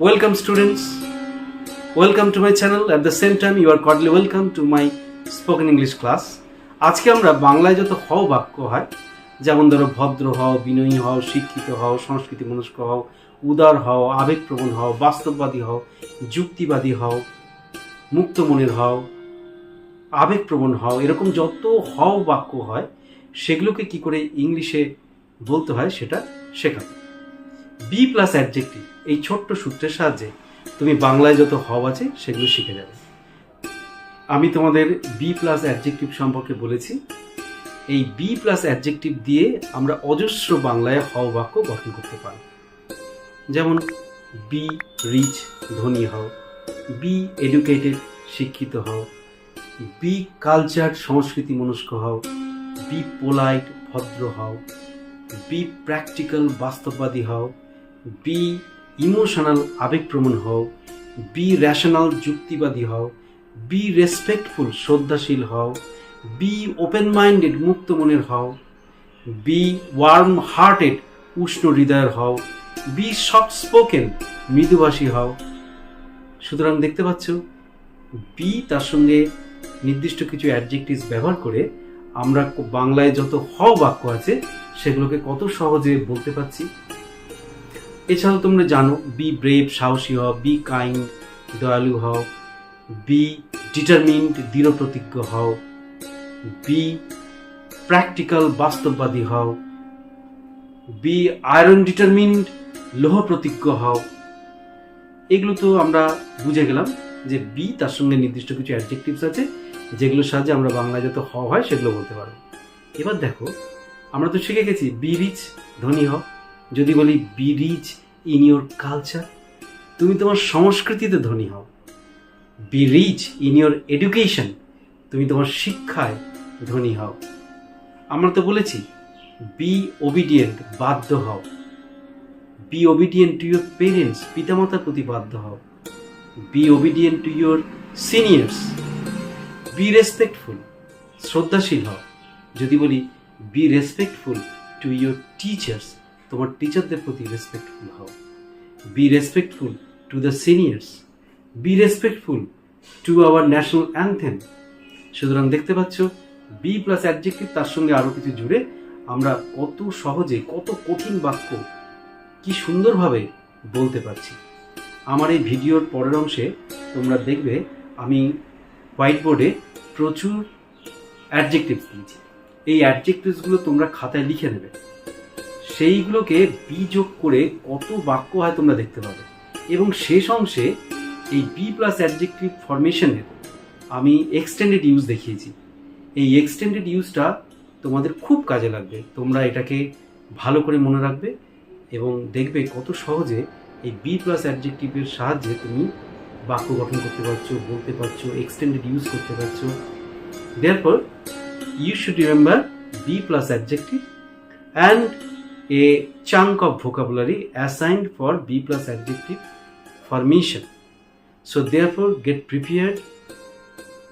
Welcome, students. Welcome to my channel. At the same time, you are cordially welcome to my spoken English class. আজকে আমরা বাংলায় যত হ বাক্য হয় যেমন ধরো ভদ্র হও বিনয়ী হও শিক্ষিত হও সংস্কৃতি মনস্ক হও উদার হও আবেগপ্রবণ হও বাস্তববাদী হও যুক্তিবাদী হও মুক্ত মনের হও আবেগপ্রবণ হও এরকম যত হও বাক্য হয় সেগুলোকে কি করে ইংলিশে বলতে হয় সেটা শেখাবো বি প্লাস অ্যাডজেক্টিভ এই ছোট্ট সূত্রের সাহায্যে তুমি বাংলায় যত হও আছে সেগুলো শিখে যাবে। আমি তোমাদের বি প্লাস অ্যাডজেক্টিভ সম্পর্কে বলেছি। এই বি প্লাস অ্যাডজেক্টিভ দিয়ে আমরা অজস্র বাংলায় হও বাক্য গঠন করতে পারি যেমন বি রিচ ধনী হও। বি এডুকেটেড শিক্ষিত হও। বি কালচার সংস্কৃতি মনস্ক হও। বি পোলাইট ভদ্র হও। বি প্র্যাকটিক্যাল বাস্তববাদী হও। বি ইমোশনাল আবেগপ্রবণ হও বি র্যাশনাল যুক্তিবাদী হও বি রেসপেক্টফুল শ্রদ্ধাশীল হও বি ওপেন মাইন্ডেড মুক্ত মনের হও বি ওয়ার্ম হার্টেড উষ্ণ হৃদয়ের হও বি সফট স্পোকেন মৃদুভাষী হও। সুতরাং দেখতে পাচ্ছ বি তার সঙ্গে নির্দিষ্ট কিছু অ্যাডজেক্টিভস ব্যবহার করে আমরা বাংলায় যত হও বাক্য আছে সেগুলোকে কত সহজে বলতে পারছি এছাড়াও তোমরা জানো বি ব্রেভ সাহসী হও বি কাইন্ড দয়ালু হও বি ডিটারমিন্ড দৃঢ় প্রতিজ্ঞ হও বি প্র্যাকটিক্যাল বাস্তববাদী হও বি আয়রন ডিটারমিন্ড লোহ প্রতিজ্ঞ হও। এগুলো তো আমরা বুঝে গেলাম যে বি তার সঙ্গে নির্দিষ্ট কিছু অ্যাডজেক্টিভস আছে, যেগুলোর সাহায্যে আমরা বাংলায় যত হ হয় সেগুলো বলতে পারব। এবার দেখো, আমরা তো শিখে গেছি বি রিচ ধনী হও। যদি বলি be rich in your culture তুমি তোমার সংস্কৃতিতে ধনী হও। Be rich in your education তুমি তোমার শিক্ষায় ধনী হও। আমরা তো বলেছি বি ওবিডিয়েন্ট বাধ্য হও। Be obedient to your parents পিতামাতার প্রতি বাধ্য হও। Be obedient to your seniors be respectful শ্রদ্ধাশীল হও। যদি বলি be respectful to your teachers তোমার টিচারদের প্রতি রেসপেক্টফুল হও। Be respectful to the seniors be respectful to our national anthem সুতরাং দেখতে পাচ্ছ বি প্লাস অ্যাডজেক্টিভ তার সঙ্গে আরও কিছু জুড়ে আমরা কত সহজে, কত কঠিন বাক্য কি সুন্দরভাবে বলতে পারছি। আমার এই ভিডিওর পরের অংশে তোমরা দেখবে, আমি হোয়াইট বোর্ডে প্রচুর অ্যাডজেক্টিভস দিয়েছি। এই অ্যাডজেক্টিভসগুলো তোমরা খাতায় লিখে নেবে। সেইগুলোকে বি যোগ করে কত বাক্য হয় তোমরা দেখতে পাবে। এবং শেষ অংশে এই বি প্লাস অ্যাডজেক্টিভ ফরমেশনের আমি এক্সটেন্ডেড ইউজ দেখিয়েছি। এই এক্সটেন্ডেড ইউজটা তোমাদের খুব কাজে লাগবে। তোমরা এটাকে ভালো করে মনে রাখবে এবং দেখবে কত সহজে এই বি প্লাস অ্যাডজেক্টিভের সাহায্যে তুমি বাক্য গঠন করতে পারছ, বলতে পারছ এক্সটেন্ডেড ইউজ করতে পারছ। Therefore you should remember be plus adjective and a chunk of vocabulary assigned for B plus adjective formation. So, therefore, get prepared.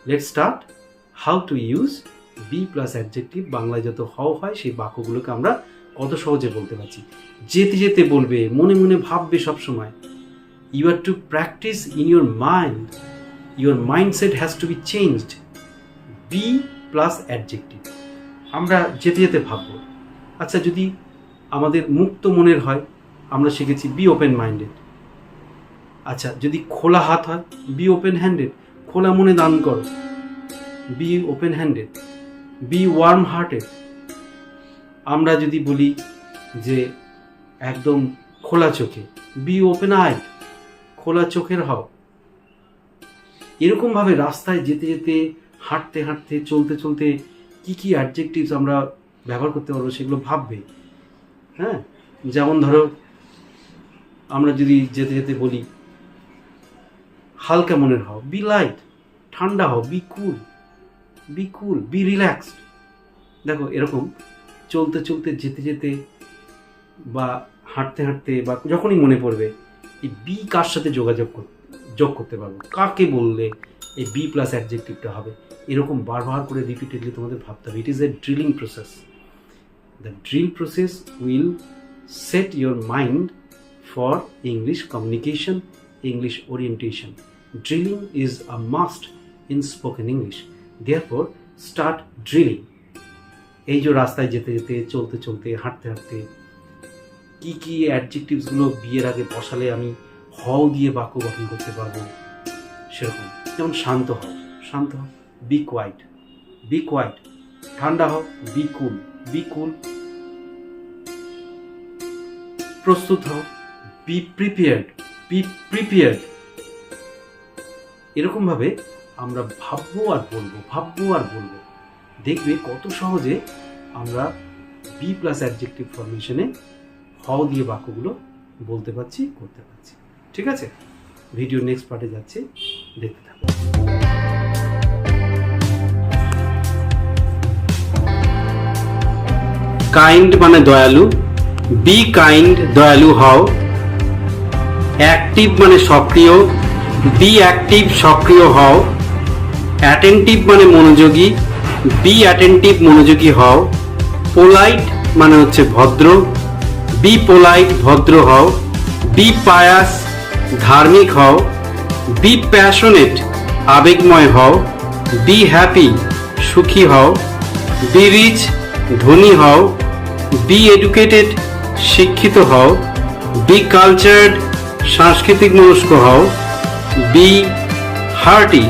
Let's start. How to use B plus adjective? বাংলায় যত হও হয়, সেই বাক্যগুলোকে আমরা কত সহজে বলতে পারছি। যেতে যেতে বলবে, মনে মনে ভাববে সব সময় you are to practise in your mind your mindset has to be changed be plus adjective আমরা যেতে যেতে ভাববো। আচ্ছা যদি আমাদের মুক্ত মনের হয়, আমরা শিখেছি বি ওপেন মাইন্ডেড আচ্ছা যদি খোলা হাত হয় বি ওপেন হ্যান্ডেড খোলা মনে দান করো। Be open handed be warm hearted আমরা যদি বলি যে একদম খোলা চোখে বি ওপেন আইড খোলা চোখের হও। এরকমভাবে রাস্তায় যেতে যেতে, হাঁটতে হাঁটতে, চলতে চলতে কি কি অ্যাডজেক্টিভস আমরা ব্যবহার করতে পারব সেগুলো ভাববে। হ্যাঁ? যেমন ধরো, আমরা যদি যেতে যেতে বলি, হালকা মনের হও বি লাইট ঠান্ডা হও be cool be cool be relaxed দেখো, এরকম চলতে চলতে, যেতে যেতে বা হাঁটতে হাঁটতে বা যখনই মনে পড়বে, এই বি কার সাথে যোগাযোগ যোগ করতে পারব? কাকে বললে এই বি প্লাস অ্যাডজেক্টিভটা হবে? এরকম বারবার করে রিপিটেডলি তোমাদের ভাবতে হবে। It is a drilling process the drill process will set your mind for English communication, English orientation. Drilling is a must in spoken English. Therefore, start drilling. এই যে রাস্তায় যেতে যেতে চলতে চলতে হাঁটতে হাঁটতে কি কি অ্যাডজেক্টিভসগুলো বিয়ের আগে বসালে আমি হও দিয়ে বাক্য গঠন করতে পারব সেরকম যেমন শান্ত হও শান্ত হও বি কোয়াইট বি কোয়াইট ঠান্ডা হও বি কুল বি কুল প্রস্তুত হও বি প্রিপেয়ার্ড বি প্রিপেয়ার্ড এরকমভাবে আমরা ভাববো আর বলব, ভাববো আর বলব। দেখবে কত সহজে আমরা বি প্লাস অ্যাডজেক্টিভ ফরমেশনে হও দিয়ে বাক্যগুলো বলতে পারছি, করতে পারছি। ঠিক আছে? ভিডিও নেক্সট পার্টে যাচ্ছে, দেখতে থাকো। কাইন্ড মানে দয়ালু বি কাইন্ড দয়ালু হও। অ্যাক্টিভ মানে সক্রিয় বি অ্যাক্টিভ সক্রিয় হও। অ্যাটেন্টিভ মানে মনোযোগী বি অ্যাটেন্টিভ মনোযোগী হও। পোলাইট মানে হচ্ছে ভদ্র বি পোলাইট ভদ্র হও। বি পায়াস ধার্মিক হও। বি প্যাশনেট আবেগময় হও। বি হ্যাপি সুখী হও। বি রিচ ধনী হও বি এডুকেটেড শিক্ষিত হও বি কালচার্ড সাংস্কৃতিক মনস্ক হও বি হার্টি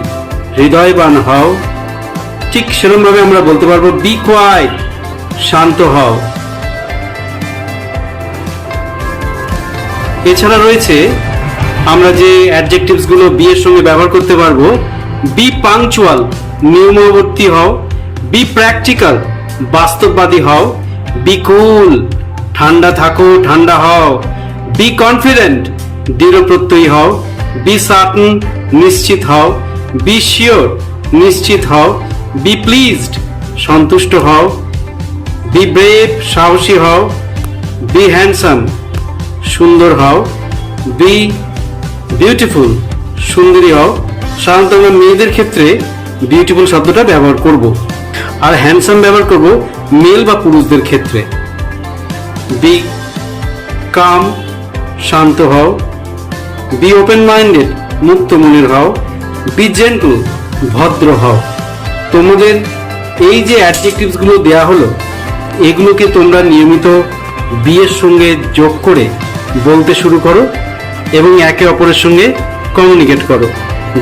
হৃদয়বান হও। ঠিক সেরকমভাবে আমরা বলতে পারব বি কোয়াইট শান্ত হও। এছাড়া রয়েছে, আমরা যে অ্যাডজেক্টিভসগুলো বি এর সঙ্গে ব্যবহার করতে পারব বি পাংচুয়াল নিয়মবর্তী হও বি প্র্যাকটিক্যাল বাস্তববাদী হও। বি কুল ঠান্ডা থাকো, ঠান্ডা হও। বি কনফিডেন্ট দৃঢ় প্রত্যয়ী হও। বি সার্টন নিশ্চিত হও। বি শিওর নিশ্চিত হও। বি প্লিজড সন্তুষ্ট হও। বি ব্রেভ সাহসী হও। বি হ্যান্ডসাম সুন্দর হও। বি বিউটিফুল সুন্দরী হও। সাধারণত মেয়েদের ক্ষেত্রে বিউটিফুল শব্দটা ব্যবহার করব। আর হ্যান্ডসাম ব্যবহার করব মেল বা পুরুষদের ক্ষেত্রে। বি কাম শান্ত হও। বি ওপেন মাইন্ডেড মুক্ত মনের হও। বি জেন্টল ভদ্র হও। তোমাদের এই যে অ্যাডজেক্টিভসগুলো দেয়া হলো, এগুলোকে তোমরা নিয়মিত বিয়ের সঙ্গে যোগ করে বলতে শুরু করো এবং একে অপরের সঙ্গে কমিউনিকেট করো।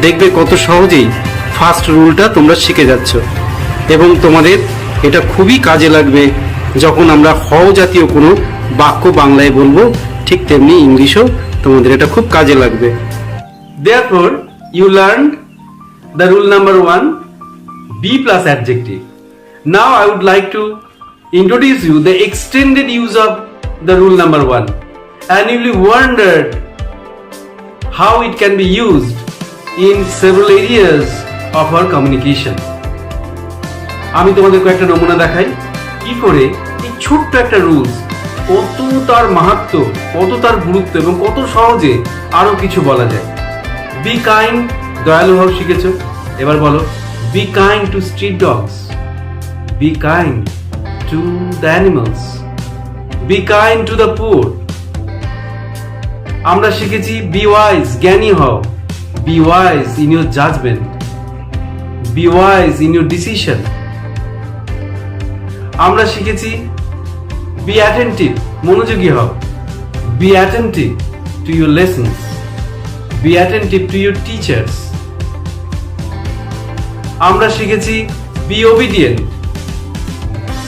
দেখবে কত সহজেই ফার্স্ট রুলটা তোমরা শিখে যাচ্ছ। এবং তোমাদের এটা খুবই কাজে লাগবে যখন আমরা হ জাতীয় কোনো বাক্য বাংলায় বলব, ঠিক তেমনি ইংলিশও তোমাদের এটা খুব কাজে লাগবে। There you learn the rule number one be plus adjective now I would like to introduce you the extended use of the rule number one and you'll wonder how it can be used in several areas of our communication. আমি তোমাদের কয়েকটা নমুনা দেখাই। কি করে? এই ছোট্ট একটা রুলস কত তার মাহাত্ম, কত তার গুরুত্ব এবং কত সহজে আরও কিছু বলা যায়। বি কাইন্ড দয়ালু হও শিখেছ। এবার বলো be kind to street dogs be kind to the animals be kind to the poor আমরা শিখেছি বি ওয়াইজ জ্ঞানী হও be wise in your judgement be wise in your decision আমরা শিখেছি বি অ্যাটেন্টিভ মনোযোগী হও। Be attentive to your lessons be attentive to your teachers আমরা শিখেছি be obedient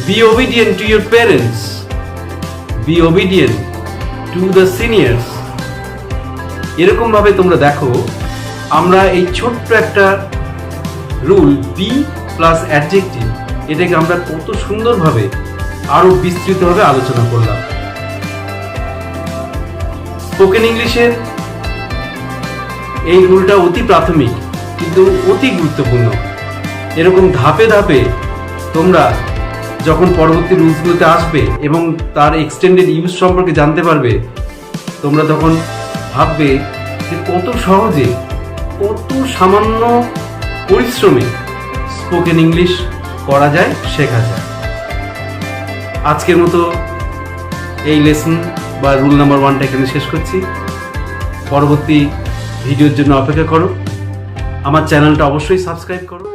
be obedient to your parents be obedient to the seniors এরকম ভাবে তোমরা দেখো, আমরা এই ছোট্ট একটা রুল বি প্লাস অ্যাডজেক্টিভ। এটাকে আমরা কত সুন্দরভাবে আরও বিস্তৃতভাবে আলোচনা করলাম। স্পোকেন ইংলিশের এই রুলটা অতি প্রাথমিক, কিন্তু অতি গুরুত্বপূর্ণ। এরকম ধাপে ধাপে তোমরা যখন পরবর্তী রুলসগুলোতে আসবে এবং তার এক্সটেন্ডেড ইউজ সম্পর্কে জানতে পারবে, তোমরা তখন ভাববে যে কত সহজে, কত সামান্য পরিশ্রমে। স্পোকেন ইংলিশ করা যায়, শেখা যায়। আজকের মতো এই লেসন বা রুল নাম্বার ওয়ানটা এখানে শেষ করছি। পরবর্তী ভিডিওর জন্য অপেক্ষা করো। আমার চ্যানেলটা অবশ্যই সাবস্ক্রাইব করো।